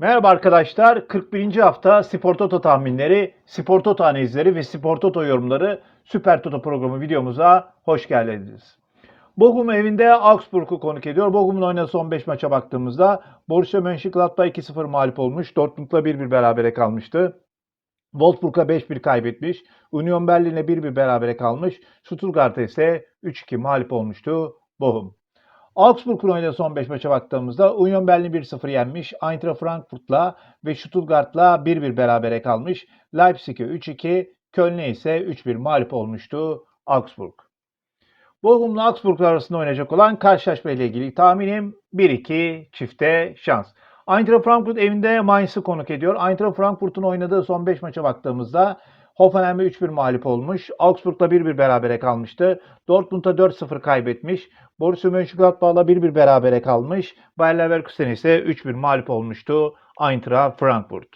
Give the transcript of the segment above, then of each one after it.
Merhaba arkadaşlar. 41. hafta Spor Toto tahminleri, Spor Toto analizleri ve Spor Toto yorumları Süper Toto programı videomuza hoş geldiniz. Bochum evinde Augsburg'u konuk ediyor. Bochum'un oynadığı son 5 maça baktığımızda Borussia Mönchengladbach 2-0 mağlup olmuş. Dortmund'la 1-1 berabere kalmıştı. Wolfsburg'a 5-1 kaybetmiş. Union Berlin'le 1-1 berabere kalmış. Stuttgart'a ise 3-2 mağlup olmuştu Bochum. Augsburg'un oynadığı son 5 maça baktığımızda Union Berlin 1-0 yenmiş. Eintracht Frankfurt'la ve Stuttgart'la 1-1 berabere kalmış. Leipzig'e 3-2, Köln'e ise 3-1 mağlup olmuştu Augsburg. Bochum'la Augsburg arasında oynayacak olan karşılaşma ile ilgili tahminim 1-2 çifte şans. Eintracht Frankfurt evinde Mainz'ı konuk ediyor. Eintracht Frankfurt'un oynadığı son 5 maça baktığımızda Hoffenheim'e 3-1 mağlup olmuş. Augsburg'la 1-1 berabere kalmıştı. Dortmund'a 4-0 kaybetmiş. Borussia Mönchengladbach'la 1-1 berabere kalmış. Bayer Leverkusen ise 3-1 mağlup olmuştu Eintracht Frankfurt.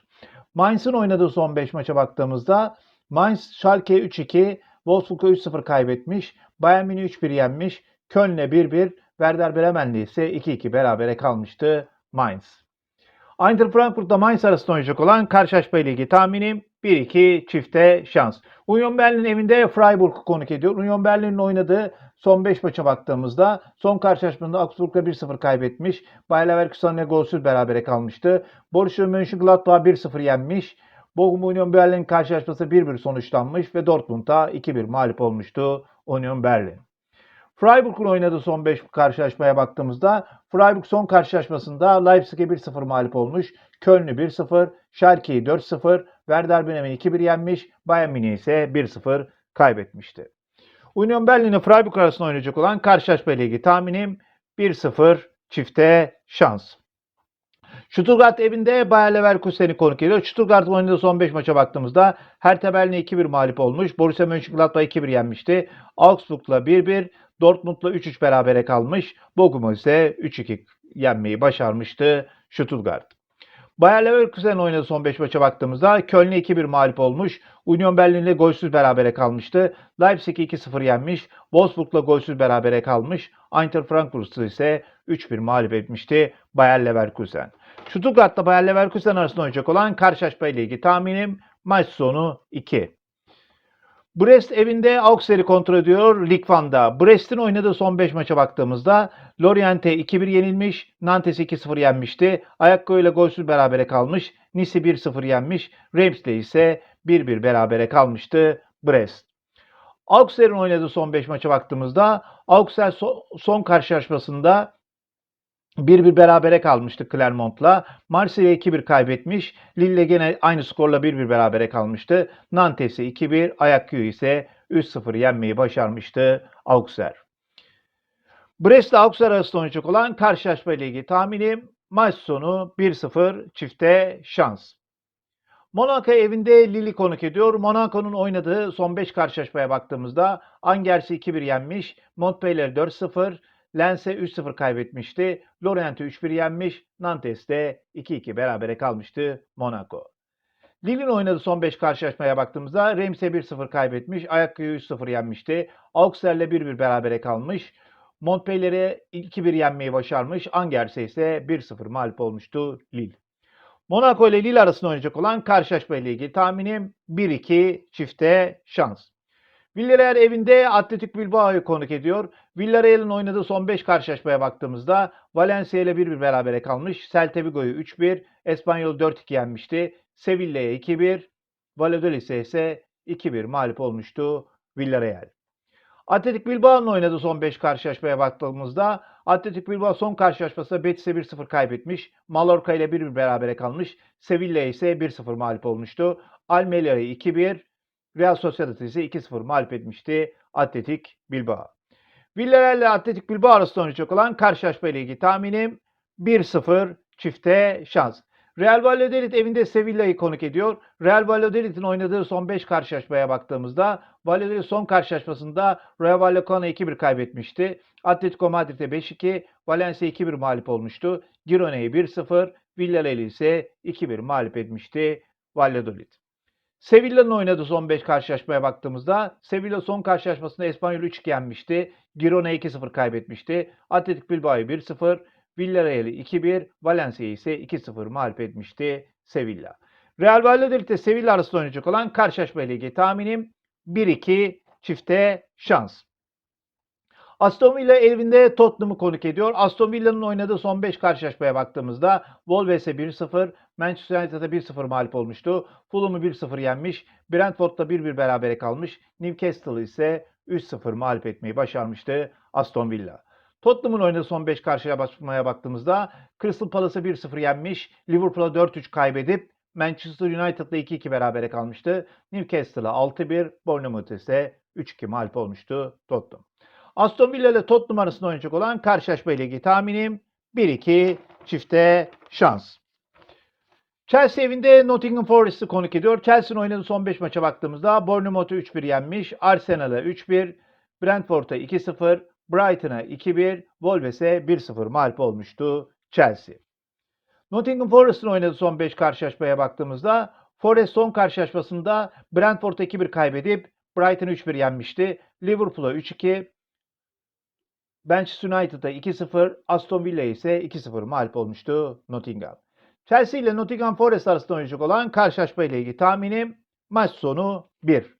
Mainz'ın oynadığı son 5 maça baktığımızda Mainz Schalke 3-2, Wolfsburg'a 3-0 kaybetmiş. Bayern Münih 3-1 yenmiş. Köln'le 1-1, Werder Bremen'le ise 2-2 berabere kalmıştı Mainz. Eintracht Frankfurt'la Mainz arasında oynayacak olan karşılaşma ilgili tahminim 1-2 çifte şans. Union Berlin evinde Freiburg'u konuk ediyor. Union Berlin'in oynadığı son 5 maça baktığımızda son karşılaşmada Augsburg'la 1-0 kaybetmiş. Bayer Leverkusen'le golsüz berabere kalmıştı. Borussia Mönchengladbach 1-0 yenmiş. Bochum Union Berlin karşılaşması 1-1 sonuçlanmış ve Dortmund'a 2-1 mağlup olmuştu Union Berlin. Freiburg'un oynadığı son 5 karşılaşmaya baktığımızda Freiburg son karşılaşmasında Leipzig'e 1-0 mağlup olmuş. Köln'ü 1-0, Schalke'yi 4-0, Werder Bremen'i 2-1 yenmiş, Bayern Münih ise 1-0 kaybetmişti. Union Berlin ile Freiburg arasında oynayacak olan karşılaşma ile ilgili tahminim 1-0 çifte şans. Stuttgart evinde Bayer Leverkusen'i konuk ediyor. Stuttgart'ın oynadığı son 5 maça baktığımızda Hertha Berlin'e 2-1 mağlup olmuş. Borussia Mönchengladbach 2-1 yenmişti. Augsburg'la 1-1, Dortmund'la 3-3 berabere kalmış. Bochum ise 3-2 yenmeyi başarmıştı Stuttgart. Bayer Leverkusen oynadığı son 5 maça baktığımızda Köln'e 2-1 mağlup olmuş. Union Berlin'le golsüz berabere kalmıştı. Leipzig'i 2-0 yenmiş. Wolfsburg'la golsüz berabere kalmış. Eintracht Frankfurt ise 3-1 mağlup etmişti Bayer Leverkusen. Stuttgart'la Bayer Leverkusen arasında oynayacak olan karşılaşma ile ilgili tahminim maç sonu 2. Brest evinde Auxerre'i kontrol ediyor Lig Van'da. Brest'in oynadığı son 5 maça baktığımızda Lorient'e 2-1 yenilmiş, Nantes'i 2-0 yenmişti. Ayakko ile golsüz berabere kalmış. Nice'i 1-0 yenmiş. Reims'le ise 1-1 berabere kalmıştı Brest. Auxerre'in oynadığı son 5 maça baktığımızda Auxerre so- son karşılaşmasında 1-1 berabere kalmıştı Clermont'la. Marseille 2-1 kaybetmiş. Lille gene aynı skorla 1-1 berabere kalmıştı. Nantes'i 2-1, Ajaccio ise 3-0 yenmeyi başarmıştı Auxerre. Brest ile Auxerre arasında oynayacak olan karşılaşma ile ilgili tahminim maç sonu 1-0 çifte şans. Monaco evinde Lille konuk ediyor. Monaco'nun oynadığı son 5 karşılaşmaya baktığımızda Angers'i 2-1 yenmiş, Montpellier 4-0, Lens'e 3-0 kaybetmişti. Lorient'i 3-1 yenmiş. Nantes'te 2-2 berabere kalmıştı Monaco. Lille'in oynadığı son 5 karşılaşmaya baktığımızda Reims'e 1-0 kaybetmiş. Ayakkabı'yı 3-0 yenmişti. Auxerre'le 1-1 berabere kalmış. Montpellier'e 2-1 yenmeyi başarmış. Angers'e ise 1-0 mağlup olmuştu Lille. Monaco ile Lille arasında oynayacak olan karşılaşma ile ilgili tahminim 1-2 çifte şans. Villarreal evinde Atletik Bilbao'yu konuk ediyor. Villarreal'in oynadığı son 5 karşılaşmaya baktığımızda Valencia ile 1-1 berabere kalmış. Celta Vigo'yu 3-1, Espanyol 4-2 yenmişti. Sevilla'ya 2-1, Valladolid'e ise 2-1 mağlup olmuştu Villarreal. Atletik Bilbao'nun oynadığı son 5 karşılaşmaya baktığımızda Atletik Bilbao son karşılaşmasında Betis'e 1-0 kaybetmiş. Mallorca ile 1-1 berabere kalmış. Sevilla ise 1-0 mağlup olmuştu. Almeria'yı 2-1, Real Sociedad ise 2-0 mağlup etmişti Atletik Bilbao. Villarreal ile Atletik Bilbao arasında oynayacak olan karşılaşma ile ilgili tahminim 1-0 çifte şans. Real Valladolid evinde Sevilla'yı konuk ediyor. Real Valladolid'in oynadığı son 5 karşılaşmaya baktığımızda Valladolid son karşılaşmasında Rayo Vallecano'ya 2-1 kaybetmişti. Atletico Madrid'e 5-2, Valencia 2-1 mağlup olmuştu. Girona'yı 1-0, Villarreal ise 2-1 mağlup etmişti Valladolid. Sevilla'nın oynadığı son 5 karşılaşmaya baktığımızda Sevilla son karşılaşmasında Espanyol 3-2 yenmişti. Girona 2-0 kaybetmişti. Atletik Bilbao'yu 1-0, Villarreal'i 2-1, Valencia'yı ise 2-0 mağlup etmişti Sevilla. Real Valladolid ile Sevilla arasında oynayacak olan karşılaşma ligi tahminim 1-2 çifte şans. Aston Villa evinde Tottenham'ı konuk ediyor. Aston Villa'nın oynadığı son 5 karşılaşmaya baktığımızda Wolves'e 1-0, Manchester United'a 1-0 mağlup olmuştu. Fulham'ı 1-0 yenmiş. Brentford'da 1-1 berabere kalmış. Newcastle'ı ise 3-0 mağlup etmeyi başarmıştı Aston Villa. Tottenham'ın oynadığı son 5 karşılaşmaya baktığımızda Crystal Palace'ı 1-0 yenmiş. Liverpool'a 4-3 kaybedip Manchester United'la 2-2 berabere kalmıştı. Newcastle'a 6-1, Bournemouth ise 3-2 mağlup olmuştu Tottenham. Aston Villa ile Tottenham arasında oynayacak olan karşılaşma ile ilgili tahminim 1-2 çifte şans. Chelsea evinde Nottingham Forest'ı konuk ediyor. Chelsea'nin oynadığı son 5 maça baktığımızda Bournemouth'u 3-1 yenmiş, Arsenal'a 3-1, Brentford'a 2-0, Brighton'a 2-1, Wolves'e 1-0 mağlup olmuştu Chelsea. Nottingham Forest'ın oynadığı son 5 karşılaşmaya baktığımızda Forest son karşılaşmasında Brentford'a 2-1 kaybedip Brighton'ı 3-1 yenmişti. Liverpool'a 3-2, Manchester United'a 2-0, Aston Villa ise 2-0 mağlup olmuştu Nottingham. Chelsea ile Nottingham Forest arasında oynayacak olan karşılaşma ile ilgili tahminim maç sonu 1.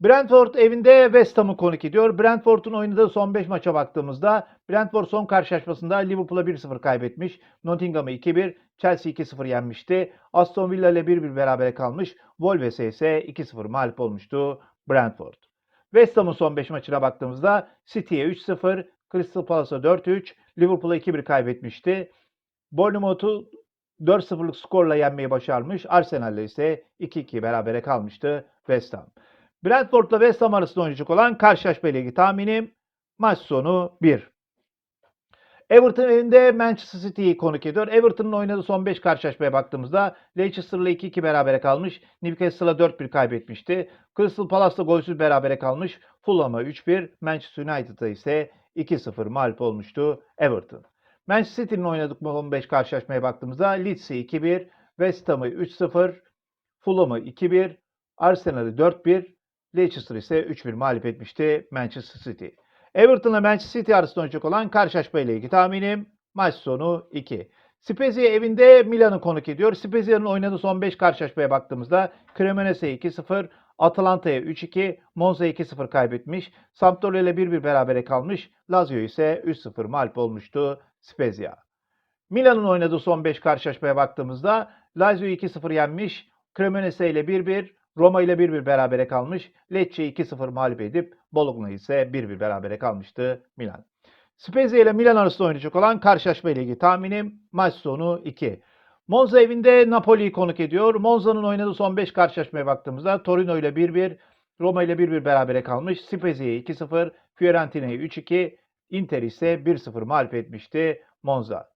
Brentford evinde West Ham'ı konuk ediyor. Brentford'un oynadığı son 5 maça baktığımızda Brentford son karşılaşmasında Liverpool'a 1-0 kaybetmiş. Nottingham'ı 2-1, Chelsea 2-0 yenmişti. Aston Villa ile 1-1 berabere kalmış. Wolves'e ise 2-0 mağlup olmuştu Brentford. West Ham'ın son 5 maçına baktığımızda City'ye 3-0, Crystal Palace'a 4-3, Liverpool'a 2-1 kaybetmişti. Bournemouth'u 4-0'lık skorla yenmeyi başarmış. Arsenal'le ise 2-2 berabere kalmıştı West Ham. Brentford'la West Ham arasında oynayacak olan karşılaşma ile ilgili tahminim maç sonu 1. Everton evinde Manchester City'yi konuk ediyor. Everton'un oynadığı son 5 karşılaşmaya baktığımızda Leicester'la 2-2 berabere kalmış. Newcastle'a 4-1 kaybetmişti. Crystal Palace'la golsüz berabere kalmış. Fulham'a 3-1, Manchester United'a ise 2-0 mağlup olmuştu Everton. Manchester City'nin oynadığı son 5 karşılaşmaya baktığımızda Leeds'i 2-1, West Ham'ı 3-0, Fulham'ı 2-1, Arsenal'ı 4-1, Leicester ise 3-1 mağlup etmişti Manchester City. Everton'la Manchester City arasında oynayacak olan karşılaşma ile ilgili tahminim maç sonu 2. Spezia evinde Milan'ı konuk ediyor. Spezia'nın oynadığı son 5 karşılaşmaya baktığımızda Cremonese 2-0, Atalanta'ya 3-2, Monza 2-0 kaybetmiş. Sampdoria ile 1-1 berabere kalmış. Lazio ise 3-0 mağlup olmuştu Spezia. Milan'ın oynadığı son 5 karşılaşmaya baktığımızda Lazio'yu 2-0 yenmiş. Cremonese ile 1-1, Roma ile 1-1 berabere kalmış. Lecce'yi 2-0 mağlup edip Bologna ise 1-1 berabere kalmıştı Milan. Spezia ile Milan arasında oynayacak olan karşılaşma ile ilgili tahminim maç sonu 2. Monza evinde Napoli'yi konuk ediyor. Monza'nın oynadığı son 5 karşılaşmaya baktığımızda Torino ile 1-1, Roma ile 1-1 berabere kalmış. Spezia'yı 2-0, Fiorentina'yı 3-2, Inter ise 1-0 mağlup etmişti Monza.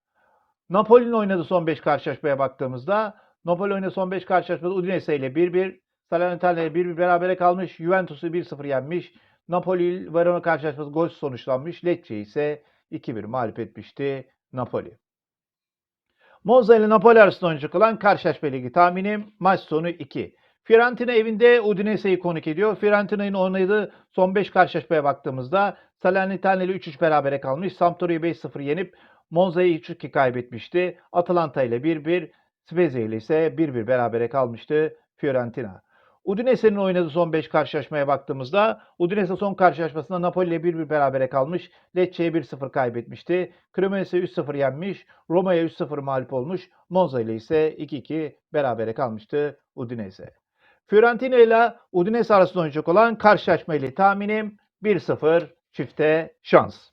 Napoli'nin oynadığı son 5 karşılaşmaya baktığımızda Napoli oynadığı son 5 karşılaşmada Udinese ile 1-1, Salernitana ile 1-1 berabere kalmış. Juventus'u 1-0 yenmiş. Napoli Verona karşılaşması gol sonuçlanmış. Lecce ise 2-1 mağlup etmişti Napoli. Monza ile Napoli arasında oynayacak olan karşılaşma ligi tahminim maç sonu 2. Fiorentina evinde Udinese'yi konuk ediyor. Fiorentina'nın oynadığı son 5 karşılaşmaya baktığımızda Salernitana ile 3-3 berabere kalmış. Sampdoria'yı 5-0 yenip Monza'yı 3-2 kaybetmişti. Atalanta ile 1-1, Spezia ile ise 1-1 berabere kalmıştı Fiorentina. Udinese'nin oynadığı son 5 karşılaşmaya baktığımızda Udinese son karşılaşmasında Napoli ile 1-1 berabere kalmış. Lecce'ye 1-0 kaybetmişti. Cremonese 3-0 yenmiş. Roma'ya 3-0 mağlup olmuş. Monza ile ise 2-2 berabere kalmıştı Udinese. Fiorentina ile Udinese arasında oynayacak olan karşılaşma ile tahminim 1-0 çifte şans.